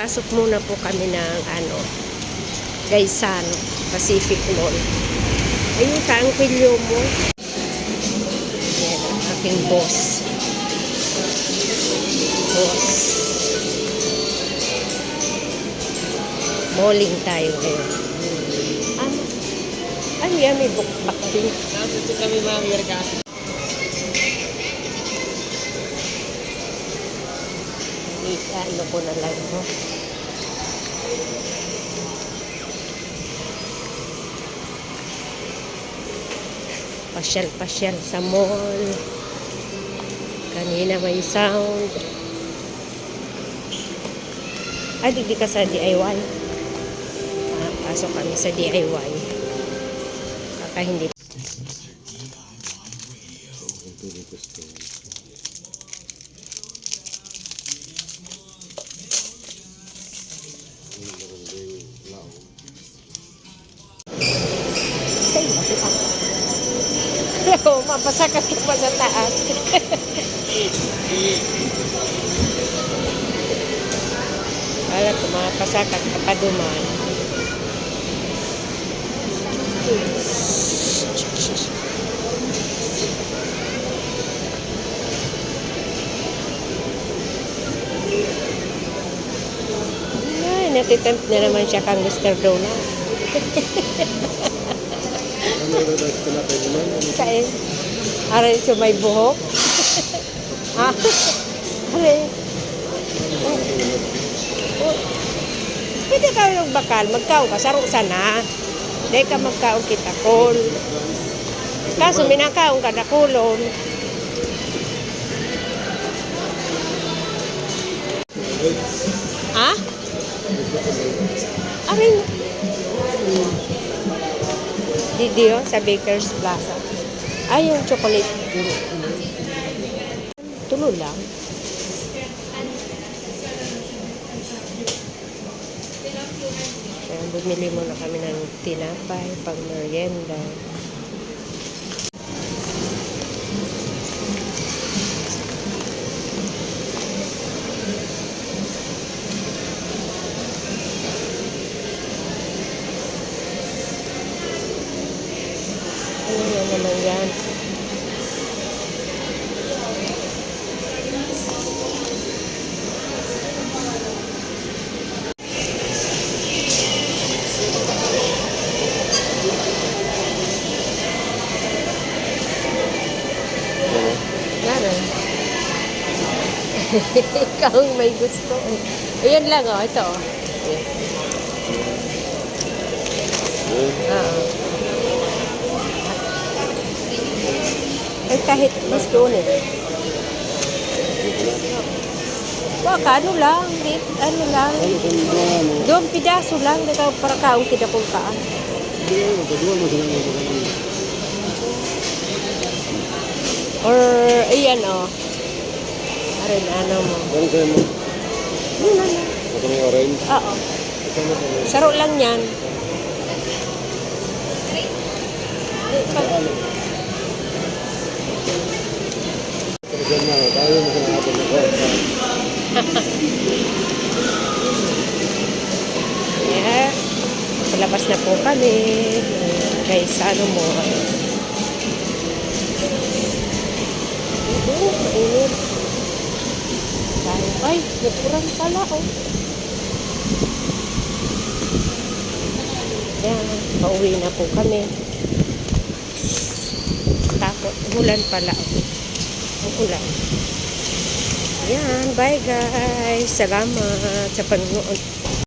Pasok muna po kami ng ano, Gaisano, Pacific Mall. Ayun sa ang pilyo mo. Yan ang aking boss. Boss. Malling tayo ngayon. Ano? Ano yan? May bukbak din. Nandito kami mga Amerikasi. Ano ko na lang mo. Pasyal-pasyal sa mall. Kanina may sound. Ay, di, di ka sa DIY. Ah, pasok kami sa DIY. Kaka hindi. Mapasakas ka pa sa taas. Wala ko, mapasakat ka pa duman. Ay, natitempt na naman siya kang Mr. Donut. Kain. Aray sa may buhok. ah, aray. Oh. Pwede ka yung bakal, magkaon ka, saro sana. Dahil ka magkaon kita kol. Kaso minakaon ka na kulon. Ah? Aray. Didio sa Baker's Plaza. Ay, yung chocolate. Tulo lang. Kaya bumili muna kami ng tinapay, pang merienda. Ano na naman yan? Nara. Ikaw ang may gusto. Ayan lang, oh. Ito, oh. Oo. Eh, kahit mas doon eh. Waka, ano lang, ano lang. Doon, pidaso lang, naka para kaong kidakong kaan. Or, ayan o. Arin, ano mo. Ano sa'yo mo? Yun lang. Ito may orange. Oo. Saro lang yan. Pag- Ito sa'yo na. Tayo mo sa nakapag na ko. Yeah. Palabas na po kami. Guys, ano mo. Ito, mainit. Ay, naturan pala, oh. Yan, pauwi na po kami. Takot, ulan pala. Ang ulan. Yan, bye guys. Salamat sa panonood.